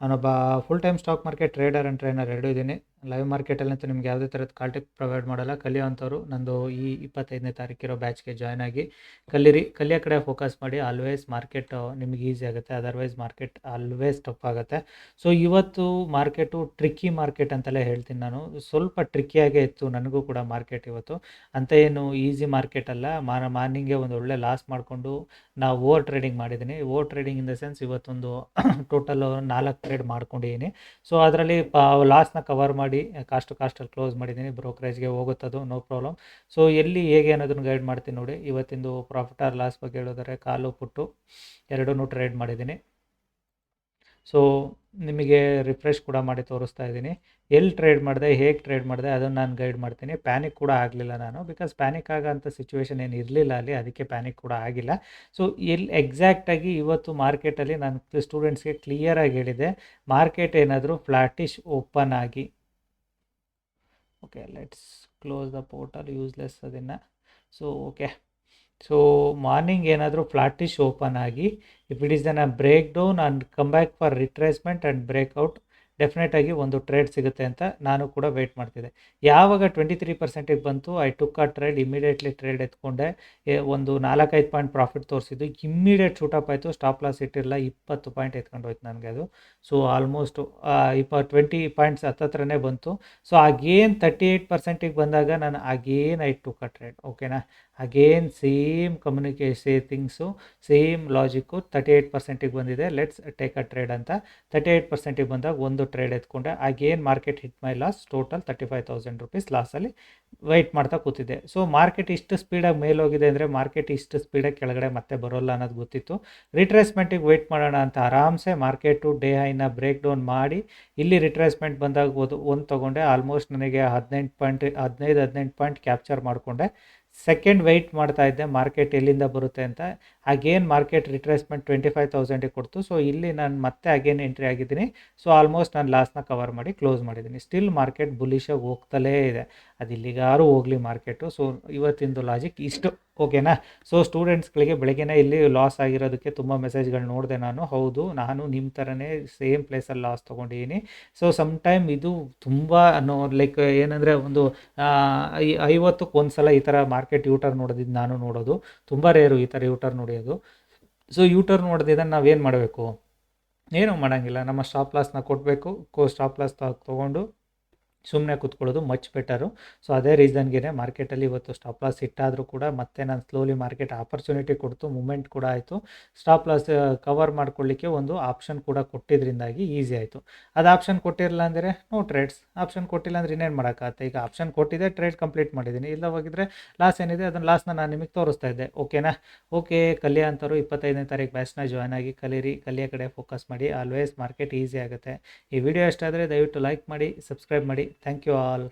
ನಾನೊಬ್ಬ full time stock market trader and trainer ಎರಡೂ ಇದ್ದೀನಿ. ಲೈವ್ ಮಾರ್ಕೆಟಲ್ಲಂತೂ ನಿಮ್ಗೆ ಯಾವುದೇ ಥರದ ಕಾಲ್ ಟಿಪ್ ಪ್ರೊವೈಡ್ ಮಾಡಲ್ಲ. ಕಲಿಯೋವಂಥವ್ರು ನಂದು ಈ ಇಪ್ಪತ್ತೈದನೇ ತಾರೀಕಿರೋ ಬ್ಯಾಚ್ಗೆ ಜಾಯ್ನ್ ಆಗಿ ಕಲಿರಿ. ಕಲಿಯೋ ಕಡೆ ಫೋಕಸ್ ಮಾಡಿ. ಆಲ್ವೇಸ್ ಮಾರ್ಕೆಟ್ ನಿಮ್ಗೆ ಈಸಿ ಆಗುತ್ತೆ. ಅದರ್ವೈಸ್ ಮಾರ್ಕೆಟ್ ಆಲ್ವೇಸ್ ಟಫ್ ಆಗುತ್ತೆ. ಸೊ ಇವತ್ತು ಮಾರ್ಕೆಟು ಟ್ರಿಕ್ಕಿ ಮಾರ್ಕೆಟ್ ಅಂತಲೇ ಹೇಳ್ತೀನಿ ನಾನು. ಸ್ವಲ್ಪ ಟ್ರಿಕ್ಕಿಯಾಗೇ ಇತ್ತು ನನಗೂ ಕೂಡ ಮಾರ್ಕೆಟ್ ಇವತ್ತು. ಅಂತ ಏನು ಈಸಿ ಮಾರ್ಕೆಟ್ ಅಲ್ಲ. ಮಾರ ಮಾರ್ನಿಂಗೇ ಒಂದು ಒಳ್ಳೆ ಲಾಸ್ ಮಾಡಿಕೊಂಡು ನಾವು ಓವರ್ ಟ್ರೇಡಿಂಗ್ ಮಾಡಿದ್ದೀನಿ. Over trading in the sense ಇವತ್ತೊಂದು ಟೋಟಲ್ ನಾಲ್ಕು ಟ್ರೇಡ್ ಮಾಡ್ಕೊಂಡಿದ್ದೀನಿ ಸೊ ಅದರಲ್ಲಿ ಲಾಸ್ನ ಕವರ್ ಮಾಡಿ ಕಾಸ್ಟ್ ಕಾಸ್ಟಲ್ಲಿ ಕ್ಲೋಸ್ ಮಾಡಿದ್ದೀನಿ ಬ್ರೋಕರೇಜ್ಗೆ ಹೋಗುತ್ತದು ನೋ ಪ್ರಾಬ್ಲಮ್ ಸೊ ಎಲ್ಲಿ ಹೇಗೆ ಅನ್ನೋದನ್ನು ಗೈಡ್ ಮಾಡ್ತೀನಿ ನೋಡಿ. ಇವತ್ತಿಂದು ಪ್ರಾಫಿಟ್ ಆರ್ ಲಾಸ್ ಬಗ್ಗೆ ಹೇಳಿದರೆ ಕಾಲು ಪುಟ್ಟು ಎರಡೂ ಟ್ರೇಡ್ ಮಾಡಿದ್ದೀನಿ ಸೊ ನಿಮಗೆ ರಿಫ್ರೆಶ್ ಕೂಡ ಮಾಡಿ ತೋರಿಸ್ತಾ ಇದ್ದೀನಿ. ಎಲ್ಲಿ ಟ್ರೇಡ್ ಮಾಡಿದೆ, ಹೇಗೆ ಟ್ರೇಡ್ ಮಾಡಿದೆ ಅದನ್ನು ನಾನು ಗೈಡ್ ಮಾಡ್ತೀನಿ. ಪ್ಯಾನಿಕ್ ಕೂಡ ಆಗಲಿಲ್ಲ ನಾನು ಬಿಕಾಸ್ ಪ್ಯಾನಿಕ್ ಆಗೋಂಥ ಸಿಚುವೇಶನ್ ಏನು ಇರಲಿಲ್ಲ ಅಲ್ಲಿ, ಅದಕ್ಕೆ ಪ್ಯಾನಿಕ್ ಕೂಡ ಆಗಿಲ್ಲ. ಸೊ ಎಲ್ಲಿ ಎಕ್ಸಾಕ್ಟಾಗಿ ಇವತ್ತು ಮಾರ್ಕೆಟಲ್ಲಿ ನಾನು ಸ್ಟೂಡೆಂಟ್ಸ್ಗೆ ಕ್ಲಿಯರಾಗಿ ಹೇಳಿದೆ. ಮಾರ್ಕೆಟ್ ಏನಾದರೂ ಫ್ಲಾಟಿಶ್ ಓಪನ್ ಆಗಿ. Okay let's close the portal useless ಅದನ್ನು. ಸೊ ಓಕೆ ಸೊ ಮಾರ್ನಿಂಗ್ ಏನಾದರೂ ಫ್ಲಾಟಿಶ್ ಓಪನ್ ಆಗಿ if it is then a break down and come back for retracement and breakout ಡೆಫಿನೆಟಾಗಿ ಒಂದು ಟ್ರೇಡ್ ಸಿಗುತ್ತೆ ಅಂತ ನಾನು ಕೂಡ ವೆಯ್ಟ್ ಮಾಡ್ತಿದ್ದೆ. ಯಾವಾಗ ಟ್ವೆಂಟಿ ತ್ರೀ ಪರ್ಸೆಂಟಿಗೆ ಬಂತು I took a trade immediately trade ಎತ್ಕೊಂಡೆ. ಒಂದು ನಾಲ್ಕೈದು ಪಾಯಿಂಟ್ ಪ್ರಾಫಿಟ್ ತೋರಿಸಿದ್ದು. ಇಮ್ಮಿಡಿಯೇಟ್ ಶೂಟಪ್ ಆಯಿತು ಸ್ಟಾಪ್ ಲಾಸ್ ಇಟ್ಟಿರಲ್ಲ ಇಪ್ಪತ್ತು ಪಾಯಿಂಟ್ ಎತ್ಕೊಂಡು ಹೋಯ್ತು ನನಗೆ ಅದು. ಸೊ ಆಲ್ಮೋಸ್ಟ್ ಇಪ್ಪ ಟ್ವೆಂಟಿ ಪಾಯಿಂಟ್ಸ್ ಹತ್ತತ್ರನೇ ಬಂತು. ಸೊ ಆಗೇನು ತರ್ಟಿ ಏಯ್ಟ್ ಪರ್ಸೆಂಟಿಗೆ ಬಂದಾಗ ನಾನು again I took a trade ಓಕೆನಾ again same ಕಮ್ಯುನಿಕೇಶೇ things same logic thirty eight ಪರ್ಸೆಂಟಿಗೆ ಬಂದಿದೆ. ಲೆಟ್ಸ್ ಟೇಕ್ ಅ ಟ್ರೇಡ್ ಅಂತ. ತರ್ಟಿ ಏಯ್ಟ್ ಪರ್ಸೆಂಟಿಗೆ ಬಂದಾಗ ಒಂದು trade ಎತ್ಕೊಂಡೆ. Again market hit my loss total thirty five thousand rupees ಲಾಸಲ್ಲಿ wait ಮಾಡ್ತಾ ಕೂತಿದ್ದೆ. ಸೊ ಮಾರ್ಕೆಟ್ ಇಷ್ಟು ಸ್ಪೀಡಾಗಿ ಮೇಲೋಗಿದೆ ಅಂದರೆ ಮಾರ್ಕೆಟ್ ಇಷ್ಟು ಸ್ಪೀಡಾಗಿ ಕೆಳಗಡೆ ಮತ್ತೆ ಬರೋಲ್ಲ ಅನ್ನೋದು ಗೊತ್ತಿತ್ತು. ರಿಟ್ರೇಸ್ಮೆಂಟಿಗೆ ವೆಯ್ಟ್ ಮಾಡೋಣ ಅಂತ ಆರಾಮ್ಸೆ ಮಾರ್ಕೆಟು ಡೇ ಹೈನ ಬ್ರೇಕ್ ಡೌನ್ ಮಾಡಿ. ಇಲ್ಲಿ ರಿಟ್ರೇಸ್ಮೆಂಟ್ ಬಂದಾಗ ಒಂದು ಒಂದು ತೊಗೊಂಡೆ. ಆಲ್ಮೋಸ್ಟ್ ನನಗೆ ಹದಿನೆಂಟು ಪಾಯಿಂಟ್ ಹದಿನೈದು, ಹದಿನೆಂಟು ಪಾಯಿಂಟ್ ಕ್ಯಾಪ್ಚರ್ ಮಾಡಿಕೊಂಡೆ. ಸೆಕೆಂಡ್ ವೆಯ್ಟ್ ಮಾಡ್ತಾ ಇದ್ದೆ ಮಾರ್ಕೆಟ್ ಎಲ್ಲಿಂದ ಬರುತ್ತೆ ಅಂತ. Again market retracement twenty five ತೌಸಂಡಿಗೆ ಕೊಡ್ತು. ಸೊ ಇಲ್ಲಿ ನಾನು ಮತ್ತೆ ಅಗೇನ್ ಎಂಟ್ರಿ ಆಗಿದ್ದೀನಿ. ಸೊ ಆಲ್ಮೋಸ್ಟ್ ನಾನು ಲಾಸ್ನ ಕವರ್ ಮಾಡಿ ಕ್ಲೋಸ್ ಮಾಡಿದ್ದೀನಿ. ಸ್ಟಿಲ್ ಮಾರ್ಕೆಟ್ ಬುಲಿಶಾಗಿ ಹೋಗ್ತಲೇ ಇದೆ. ಅದು ಇಲ್ಲಿಗಾರು ಹೋಗಲಿ ಮಾರ್ಕೆಟು ಸೊ ಇವತ್ತಿಂದು ಲಾಜಿಕ್ ಇಷ್ಟು. ಓಕೆನಾ? ಸೊ ಸ್ಟೂಡೆಂಟ್ಸ್ಗಳಿಗೆ ಬೆಳಗ್ಗೆನೇ ಇಲ್ಲಿ ಲಾಸ್ ಆಗಿರೋದಕ್ಕೆ ತುಂಬ ಮೆಸೇಜ್ಗಳು ನೋಡಿದೆ ನಾನು. ಹೌದು, ನಾನು ನಿಮ್ಮ ಥರನೇ ಸೇಮ್ ಪ್ಲೇಸಲ್ಲಿ ಲಾಸ್ ತೊಗೊಂಡಿದ್ದೀನಿ ಸೊ ಸಮ್ ಟೈಮ್ ಇದು ತುಂಬ ಅನ್ನೋ ಲೈಕ್ ಏನಂದರೆ ಒಂದು ಐವತ್ತಕ್ಕೆ ಒಂದು ಸಲ ಈ ಥರ ಮಾರ್ಕೆಟ್ ಯೂಟರ್ ನೋಡೋದಿದ್ದು ನಾನು ನೋಡೋದು. ತುಂಬ ರೇರು ಈ ಥರ ಯೂಟರ್ ನೋಡೋದು ಸೊ ಯೂಟರ್ ನೋಡಿದ್ರೆ ನಾವೇನು ಮಾಡಬೇಕು? ಏನೂ ಮಾಡೋಂಗಿಲ್ಲ. ನಮ್ಮ ಸ್ಟಾಪ್ ಲಾಸ್ನ ಕೊಡಬೇಕು ಕೋ ಸ್ಟಾಪ್ ಲಾಸ್ ತೊಗೊಂಡು ಸುಮ್ಮನೆ ಕೂತ್ಕೊಳ್ಳೋದು ಮಚ್ ಬೆಟರು ಸೊ ಅದೇ ರೀಸನ್ಗೆ ಮಾರ್ಕೆಟಲ್ಲಿ ಇವತ್ತು ಸ್ಟಾಪ್ ಲಾಸ್ ಇಟ್ಟಾದರೂ ಕೂಡ ಮತ್ತೆ ನಾನು ಸ್ಲೋಲಿ ಮಾರ್ಕೆಟ್ ಆಪರ್ಚುನಿಟಿ ಕೊಡ್ತು ಮೂಮೆಂಟ್ ಕೂಡ ಆಯಿತು. ಸ್ಟಾಪ್ ಲಾಸ್ ಕವರ್ ಮಾಡ್ಕೊಳ್ಳಿಕ್ಕೆ ಒಂದು ಆಪ್ಷನ್ ಕೂಡ ಕೊಟ್ಟಿದ್ರಿಂದಾಗಿ ಈಸಿ ಆಯಿತು. ಅದು ಆಪ್ಷನ್ ಕೊಟ್ಟಿರಲಿಲ್ಲ ಅಂದರೆ ನೋ ಟ್ರೇಡ್ಸ್ ಆಪ್ಷನ್ ಕೊಟ್ಟಿಲ್ಲ ಅಂದರೆ ಇನ್ನೇನು ಮಾಡೋಕ್ಕಾಗತ್ತೆ? ಈಗ ಆಪ್ಷನ್ ಕೊಟ್ಟಿದೆ ಟ್ರೇಡ್ ಕಂಪ್ಲೀಟ್ ಮಾಡಿದ್ದೀನಿ. ಇಲ್ಲ ಹೋಗಿದ್ರೆ ಲಾಸ್ ಏನಿದೆ, ಅದನ್ನು ಲಾಸ್ನ ನಾನು ನಿಮಗೆ ತೋರಿಸ್ತಾ ಇದ್ದೆ. ಓಕೆನಾ ಓಕೆ ಕಲಿಯ ಅಂತವರು ಇಪ್ಪತ್ತೈದನೇ ತಾರೀಕು ಬ್ಯಾಚ್ನ ಜಾಯ್ನ್ ಆಗಿ ಕಲೀರಿ. ಕಲಿಯ ಕಡೆ ಫೋಕಸ್ ಮಾಡಿ. ಆಲ್ವೇಸ್ ಮಾರ್ಕೆಟ್ ಈಸಿ ಆಗುತ್ತೆ. ಈ ವಿಡಿಯೋ ಇಷ್ಟ ಆದರೆ ದಯವಿಟ್ಟು ಲೈಕ್ ಮಾಡಿ ಸಬ್ಸ್ಕ್ರೈಬ್ ಮಾಡಿ. Thank you all.